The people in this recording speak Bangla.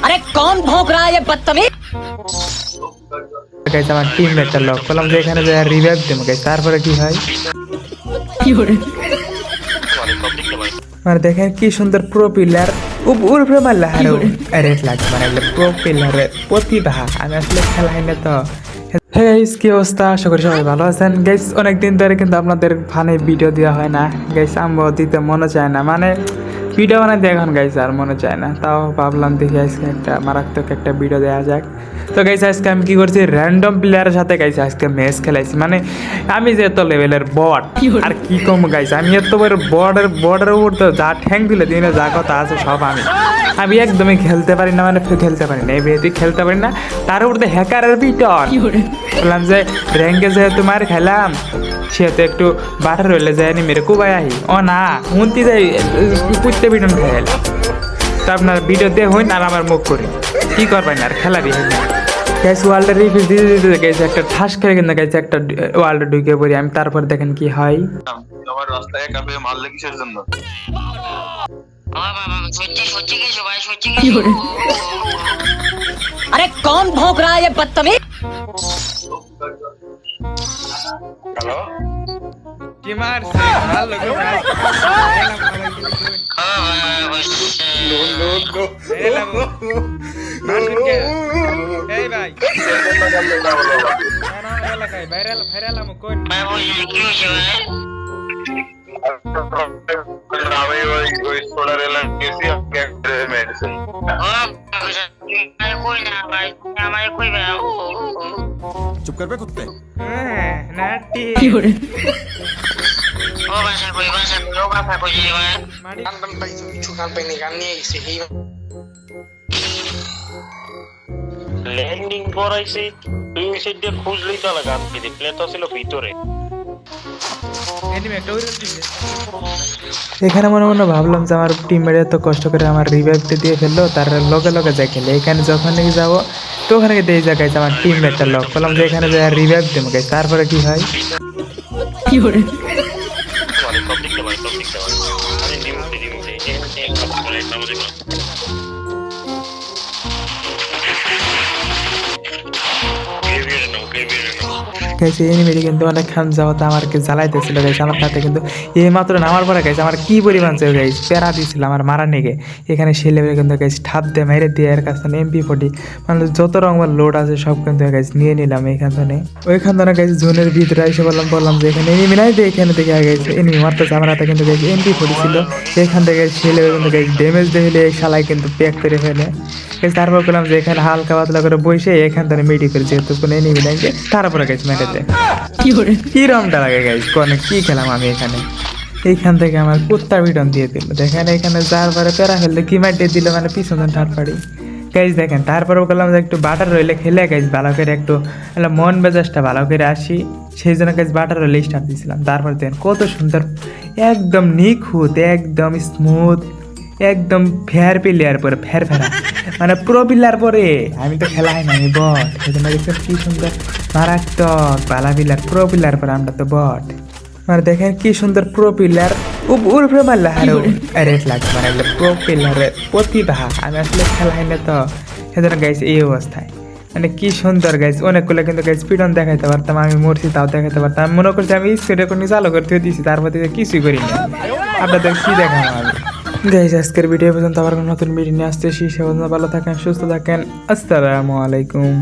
अरे कौन भौंक रहा है ये बदतमीज গাইস আমার টিম মেটটা লক করলাম যে এখানে যে রিভাইভ দেবো গাইস তারপরে কি হয় মানে দেখেন কি সুন্দর প্রো পিলার উপরে মারলে হারো রেট লাগছে মানে প্রো পিলারের প্রতিভা আমি আসলে খেলা হয় না তো হে গাইস কি অবস্থা আশা করি সবাই ভালো আছেন গাইস অনেকদিন ধরে কিন্তু আপনাদের ফানে ভিডিও দেওয়া হয় না গাইস আমরাও দিতে মনে চায় না মানে ভিডিও বানাতে এখন গাইস আর মনে চায় না। তাও ভাবলাম দেখি আজকে একটা মারাত্মক একটা ভিডিও দেওয়া যাক। তো গাইস আজকে আমি কি করছি? র্যান্ডম প্লেয়ারের সাথে গাইস আজকে ম্যাচ খেলাইছি। মানে আমি যে এত লেভেলের বট আর কি কম গাইস আমি এত বড় বর্ডের বর্ডের উপর তো যা ঠ্যাং দিলে দিনে যা কথা আছে সব আমি। আমি একদমই খেলতে পারি না মানে খেলতে পারি না এই বিয়েতে খেলতে পারি না। তার উপর হ্যাকারের বিটন বললাম যে র্যাঙ্কে যেহেতু মার খেলাম সে তো একটু বাটার হইলে যায় নি মেরে কুবাই আহি। ও না হুনতি যাই কুত্তে বিটন খেল তো আপনার ভিডিও দিয়ে হইন আর আমার মুখ করি কি করবেন আর খেলাবি হইন গ্যাস ওয়ার্ল্ডের রিভিউ দিতে দিতে গেছে একটা ঠাস খেলে কিন্তু গেছে একটা ওয়ার্ল্ডে ঢুকে পড়ি আমি তারপর দেখেন কি হয় আমার রাস্তায় একা পেয়ে মারলে কিসের জন্য আমার বাবা সত্যি সত্যি কিছু ভাই সত্যি কিছু अरे कौन भौंक रहा है ये बदतमीज হ্যালো কি মারছে? ভালো এই ভাই এলাকায় ভাইরাল ভাইরাল আমি কোন আমি ওই ওই সোলার এলাম গেছি মেডিসিন চুপ করবে কুত্তে? হ্যাঁ, নাটি এই ল্যান্ডিং করাইছি দুই সাইড দিয়ে খুঁজলেই তো প্লেন তো ছিল ভিতরে এখানে মনে মনে ভাবলাম যে আমার টিমমেট এত কষ্ট করে আমার রিভাইভটা দিয়ে ফেলল তার লগে লগে যাই খেলে এখানে যখন নাকি যাব তো ওখানে গিয়ে দিয়ে জায়গায় আমার টিমমেটটা লক। করলাম যে এখানে রিভাইভ দেবো তারপরে কি হয়? মানে সব দিকতে ভাই সব দিকতে ভাই আরে নিমুতে নিমুতে এখানে এক কাজ করে আমাদের গ্রেভিয়ার গাইছে এনিমেটি কিন্তু অনেক খান যাওয়াতে আমাকে জ্বালাইতেছিল, গাইছে। আমার সাথে কিন্তু এই মাত্র নামার পরে, গাইছে, আমার কি পরিমাণ চেয়ে গাইছে, প্যারা দিয়েছিল আমার মারা নেগে। এখানে সে লেভেলে কিন্তু, গাইছে, ঠাপ দিয়ে মেরে দিয়ে এর কাছে এমপি ফোর্টি মানে যত রকমের লোড আছে সব কিন্তু, গাইছে, নিয়ে নিলাম এইখান থেকে। ওইখান থেকে, গাইছে, জোনের ভিতরে এসে বললাম বললাম যে, এখানে এনিমি নাই দিয়ে এখানে থেকে গেছে এনিমি মারতেছে। আমার হাতে কিন্তু, গাইছে এমপি ফোর্টি ছিল। এখান থেকে সে লেভেলে কিন্তু, গাইছে ড্যামেজ দেখলে এই শালায় কিন্তু প্যাক করে ফেলে। তারপর বললাম যে, এখানে হালকা পাতলা করে বসে এখান থেকে মেডি করে যেহেতু কোনো এনিমি নাই যে তারপরে, গাইছে মেরেতে কি রমটা লাগে গাইস কোনে কি খেলাম আমি এখানে? এইখান থেকে আমার কুত্তা বিটন দিয়ে দিল। দেখেন এখানে যার পরে প্যারা ফেললে কি মাইটে দিল মানে পিছনে ঠাট পাড়ি গাইজ দেখেন তারপরে বললাম যে একটু বাটার রইলে খেলে গাইজ ভালো করে একটু মানে মন মেজাজটা ভালো করে আসি। সেই জন্য গাইজ বাটার রইলে স্টার্ট দিয়েছিলাম। তারপর দেখেন কত সুন্দর একদম নিখুঁত একদম স্মুথ একদম ফেয়ার প্লেয়ার পরে ফের ফেরা মানে প্রো প্লেয়ার পরে। আমি তো খেলাই হয় না আমি বট। দেখছেন কি সুন্দর মারাত্মক বালা প্লেয়ার প্রো প্লেয়ার পরে আমরা তো বট। মানে দেখেন কি সুন্দর প্রো প্লেয়ার উপরে মারলে হারো। রেট লাগছে মানে প্রো প্লেয়ারের প্রতিভা। আমি আসলে খেলাই না তো। সেজন্য গাইছে এই অবস্থায়। মানে কি সুন্দর গাইজ অনেকগুলো কিন্তু গাইজ পিটন দেখাইতে পারতাম আমি মরছি তাও দেখাইতে পারতাম। আমি মনে করছি আমি স্পিডে কোনো চালু করে দিয়ে দিয়েছি তারপর কিছুই করি না আপনাদের কি দেখাম আমি? গাইজ আজকের ভিডিও পর্যন্ত আবার নতুন ভিডিও নিয়ে আসতেছি। সে পর্যন্ত ভালো থাকেন, সুস্থ থাকেন। আসসালামু আলাইকুম।